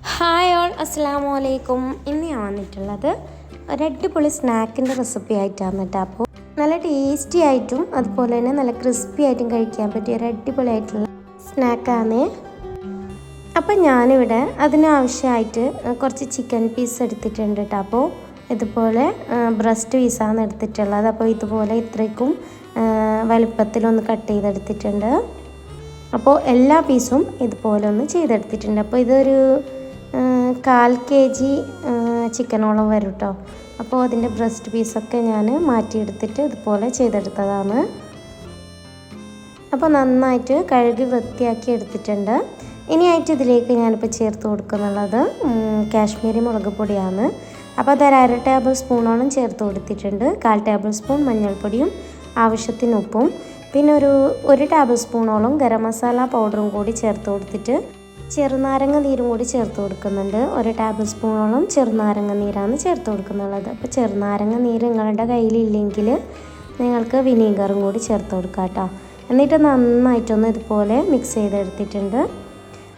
Hi all അസ്സാം അലൈക്കും ഇന്ന് ഞാൻ വന്നിട്ടുള്ളത് ഒരു അടിപൊളി സ്നാക്കിന്റെ റെസിപ്പി ആയിട്ടാണ് കേട്ടോ അപ്പോൾ നല്ല ടേസ്റ്റി ആയിട്ടും അതുപോലെ തന്നെ നല്ല ക്രിസ്പി ആയിട്ടും കഴിക്കാൻ പറ്റിയ ഒരു അടിപൊളി ആയിട്ടുള്ള സ്നാക്കാണ് അപ്പം ഞാനിവിടെ അതിനാവശ്യമായിട്ട് കുറച്ച് ചിക്കൻ പീസ് എടുത്തിട്ടുണ്ട് കേട്ടോ അപ്പോൾ ഇതുപോലെ ബ്രസ്റ്റ് പീസാണ് എടുത്തിട്ടുള്ളത്. അപ്പോൾ ഇതുപോലെ ഇത്രയ്ക്കും വലുപ്പത്തിലൊന്ന് കട്ട് ചെയ്തെടുത്തിട്ടുണ്ട്. അപ്പോൾ എല്ലാ പീസും ഇതുപോലെ ഒന്ന് ചെയ്തെടുത്തിട്ടുണ്ട്. അപ്പോൾ ഇതൊരു കാൽ കെ ജി ചിക്കനോളം വരും കേട്ടോ അപ്പോൾ അതിന്റെ ബ്രസ്റ്റ് പീസൊക്കെ ഞാൻ മാറ്റിയെടുത്തിട്ട് ഇതുപോലെ ചെയ്തെടുത്തതാണ്. അപ്പോൾ നന്നായിട്ട് കഴുകി വൃത്തിയാക്കി എടുത്തിട്ടുണ്ട്. ഇനിയായിട്ട് ഇതിലേക്ക് ഞാനിപ്പോൾ ചേർത്ത് കൊടുക്കുന്നുള്ളത് കാശ്മീരി മുളക് പൊടിയാണ്. അപ്പോൾ അതൊരു അര ടേബിൾ സ്പൂണോളം ചേർത്ത് കൊടുത്തിട്ടുണ്ട്. കാൽ ടേബിൾ സ്പൂൺ മഞ്ഞൾപ്പൊടിയും ആവശ്യത്തിന് ഉപ്പും. പിന്നെ ഒരു ഒരു ടേബിൾ സ്പൂണോളം ഗരം മസാല പൗഡറും കൂടി ചേർത്ത് കൊടുത്തിട്ട് ചെറുനാരങ്ങ നീരും കൂടി ചേർത്ത് കൊടുക്കുന്നുണ്ട്. ഒരു ടേബിൾ സ്പൂണോളം ചെറുനാരങ്ങ നീരാണ് ചേർത്ത് കൊടുക്കുന്നുള്ളത്. അപ്പോൾ ചെറുനാരങ്ങ നീര് നിങ്ങളുടെ കയ്യിലില്ലെങ്കിൽ നിങ്ങൾക്ക് വിനീഗറും കൂടി ചേർത്ത് കൊടുക്കാം കേട്ടോ. എന്നിട്ട് നന്നായിട്ടൊന്ന് ഇതുപോലെ മിക്സ് ചെയ്തെടുത്തിട്ടുണ്ട്.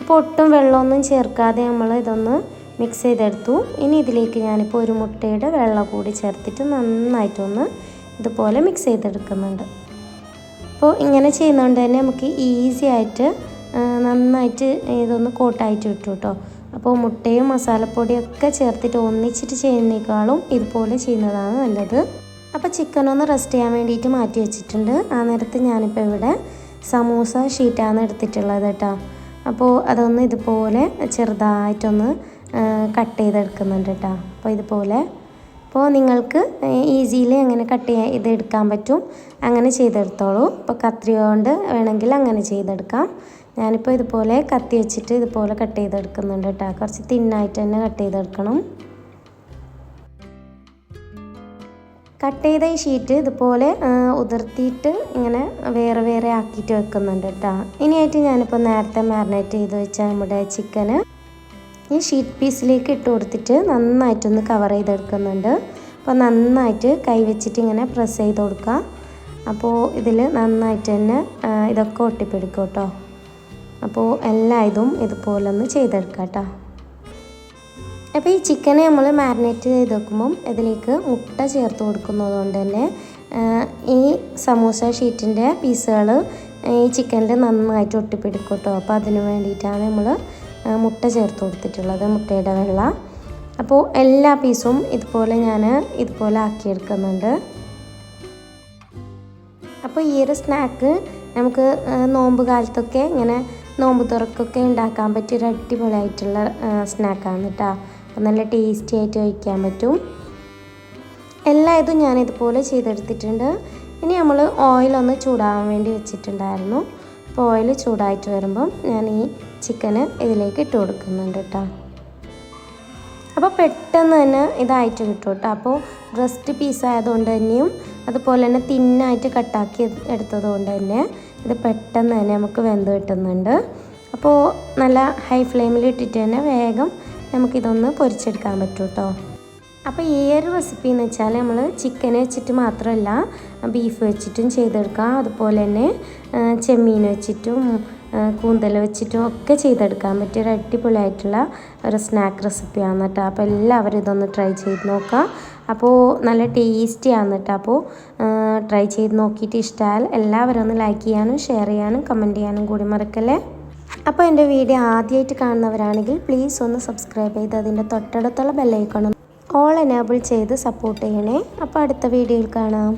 അപ്പോൾ ഒട്ടും വെള്ളമൊന്നും ചേർക്കാതെ നമ്മൾ ഇതൊന്ന് മിക്സ് ചെയ്തെടുത്തു. ഇനി ഇതിലേക്ക് ഞാനിപ്പോൾ ഒരു മുട്ടയുടെ വെള്ളം കൂടി ചേർത്തിട്ട് നന്നായിട്ടൊന്ന് ഇതുപോലെ മിക്സ് ചെയ്തെടുക്കുന്നുണ്ട്. അപ്പോൾ ഇങ്ങനെ ചെയ്യുന്നതുകൊണ്ട് തന്നെ നമുക്ക് ഈസി ആയിട്ട് നന്നായിട്ട് ഇതൊന്ന് കോട്ടായിട്ട് വിട്ടു കേട്ടോ. അപ്പോൾ മുട്ടയും മസാലപ്പൊടിയൊക്കെ ചേർത്തിട്ട് ഒന്നിച്ചിട്ട് ചെയ്യുന്നേക്കാളും ഇതുപോലെ ചെയ്യുന്നതാണ് നല്ലത്. അപ്പോൾ ചിക്കൻ ഒന്ന് റെസ്റ്റ് ചെയ്യാൻ വേണ്ടിയിട്ട് മാറ്റി വെച്ചിട്ടുണ്ട്. ആ നേരത്ത് ഞാനിപ്പോൾ ഇവിടെ സമൂസ ഷീറ്റാണ് എടുത്തിട്ടുള്ളത് കേട്ടോ. അപ്പോൾ അതൊന്ന് ഇതുപോലെ ചെറുതായിട്ടൊന്ന് കട്ട് ചെയ്തെടുക്കുന്നുണ്ട് കേട്ടോ. അപ്പോൾ ഇതുപോലെ. അപ്പോൾ നിങ്ങൾക്ക് ഈസിയിൽ അങ്ങനെ കട്ട് ചെയ്യാൻ ഇതെടുക്കാൻ പറ്റും. അങ്ങനെ ചെയ്തെടുത്തോളൂ. ഇപ്പോൾ കത്രിക കൊണ്ട് വേണമെങ്കിൽ അങ്ങനെ ചെയ്തെടുക്കാം. ഞാനിപ്പോൾ ഇതുപോലെ കത്തി വെച്ചിട്ട് ഇതുപോലെ കട്ട് ചെയ്തെടുക്കുന്നുണ്ട് കേട്ടോ. കുറച്ച് തിന്നായിട്ട് തന്നെ കട്ട് ചെയ്തെടുക്കണം. കട്ട് ചെയ്ത ഈ ഷീറ്റ് ഇതുപോലെ ഉതിർത്തിയിട്ട് ഇങ്ങനെ വേറെ വേറെ ആക്കിയിട്ട് വെക്കുന്നുണ്ട് കേട്ടോ. ഇനിയായിട്ട് ഞാനിപ്പോൾ നേരത്തെ മാരിനേറ്റ് ചെയ്ത് വെച്ച നമ്മുടെ ചിക്കന് ഈ ഷീറ്റ് പീസിലേക്ക് ഇട്ട് കൊടുത്തിട്ട് നന്നായിട്ടൊന്ന് കവർ ചെയ്തെടുക്കുന്നുണ്ട്. അപ്പോൾ നന്നായിട്ട് കൈ വെച്ചിട്ട് ഇങ്ങനെ പ്രസ് ചെയ്ത് കൊടുക്കുക അപ്പോൾ ഇതിൽ നന്നായിട്ട് തന്നെ ഇതൊക്കെ ഒട്ടിപ്പിടിക്കും കേട്ടോ. അപ്പോൾ എല്ലാ ഇതും ഇതുപോലെ ഒന്ന് ചെയ്തെടുക്കാം കേട്ടോ അപ്പോൾ ഈ ചിക്കനെ നമ്മൾ മാരിനേറ്റ് ചെയ്ത് വെക്കുമ്പം ഇതിലേക്ക് മുട്ട ചേർത്ത് കൊടുക്കുന്നത് കൊണ്ട് തന്നെ ഈ സമൂസ ഷീറ്റിന്റെ പീസുകൾ ഈ ചിക്കനിൽ നന്നായിട്ട് ഒട്ടിപ്പിടിക്കും കേട്ടോ. അപ്പോൾ അതിന് വേണ്ടിയിട്ടാണ് നമ്മൾ മുട്ട ചേർത്ത് കൊടുത്തിട്ടുള്ളത് മുട്ടയുടെ വെള്ള. അപ്പോൾ എല്ലാ പീസും ഇതുപോലെ ഞാൻ ഇതുപോലെ ആക്കിയെടുക്കുന്നുണ്ട്. അപ്പോൾ ഈ ഒരു സ്നാക്ക് നമുക്ക് നോമ്പ് കാലത്തൊക്കെ ഇങ്ങനെ നോമ്പ് തുറക്കൊക്കെ ഉണ്ടാക്കാൻ പറ്റിയ ഒരു അടിപൊളിയായിട്ടുള്ള സ്നാക്കാണ് കേട്ടോ അപ്പം നല്ല ടേസ്റ്റി ആയിട്ട് കഴിക്കാൻ പറ്റും. എല്ലാ ഇതും ഞാൻ ഇതുപോലെ ചെയ്തെടുത്തിട്ടുണ്ട്. ഇനി നമ്മൾ ഓയിലൊന്ന് ചൂടാവാൻ വേണ്ടി വെച്ചിട്ടുണ്ടായിരുന്നു. അപ്പോൾ ഓയിൽ ചൂടായിട്ട് വരുമ്പം ഞാൻ ഈ ചിക്കന് ഇതിലേക്ക് ഇട്ട് കൊടുക്കുന്നുണ്ട് കേട്ടോ അപ്പോൾ പെട്ടെന്ന് തന്നെ ഇതായിട്ട് കിട്ടും കേട്ടോ അപ്പോൾ ബ്രസ്റ്റ് പീസ് ആയതുകൊണ്ട് തന്നെയും അതുപോലെ തന്നെ തിന്നായിട്ട് കട്ടാക്കി എടുത്തത് കൊണ്ട് തന്നെ ഇത് പെട്ടെന്ന് തന്നെ നമുക്ക് വെന്ത് കിട്ടുന്നുണ്ട്. അപ്പോൾ നല്ല ഹൈ ഫ്ലെയിമിൽ ഇട്ടിട്ട് തന്നെ വേഗം നമുക്കിതൊന്ന് പൊരിച്ചെടുക്കാൻ പറ്റും കേട്ടോ അപ്പോൾ ഈ ഒരു റെസിപ്പി എന്ന് വെച്ചാൽ നമ്മൾ ചിക്കൻ വെച്ചിട്ട് മാത്രമല്ല ബീഫ് വെച്ചിട്ടും ചെയ്തെടുക്കാം. അതുപോലെ തന്നെ ചെമ്മീൻ വെച്ചിട്ടും കൂന്തൽ വെച്ചിട്ടും ഒക്കെ ചെയ്തെടുക്കാൻ പറ്റിയ ഒരു അടിപൊളിയായിട്ടുള്ള ഒരു സ്നാക്ക് റെസിപ്പിയാണ് കേട്ടോ അപ്പോൾ എല്ലാവരും ഇതൊന്ന് ട്രൈ ചെയ്ത് നോക്കാം. അപ്പോൾ നല്ല ടേസ്റ്റിയാണ് കേട്ടോ അപ്പോൾ ട്രൈ ചെയ്ത് നോക്കിയിട്ട് ഇഷ്ടമായാൽ എല്ലാവരും ഒന്ന് ലൈക്ക് ചെയ്യാനും ഷെയർ ചെയ്യാനും കമന്റ് ചെയ്യാനും കൂടി മറക്കല്ലേ? അപ്പോൾ എന്റെ വീഡിയോ ആദ്യമായിട്ട് കാണുന്നവരാണെങ്കിൽ പ്ലീസ് ഒന്ന് സബ്സ്ക്രൈബ് ചെയ്ത് അതിന്റെ തൊട്ടടുത്തുള്ള ബെല്ലൈക്കണം ഓൾ എനേബിൾ ചെയ്ത് സപ്പോർട്ട് ചെയ്യണേ. അപ്പോൾ അടുത്ത വീഡിയോയിൽ കാണാം.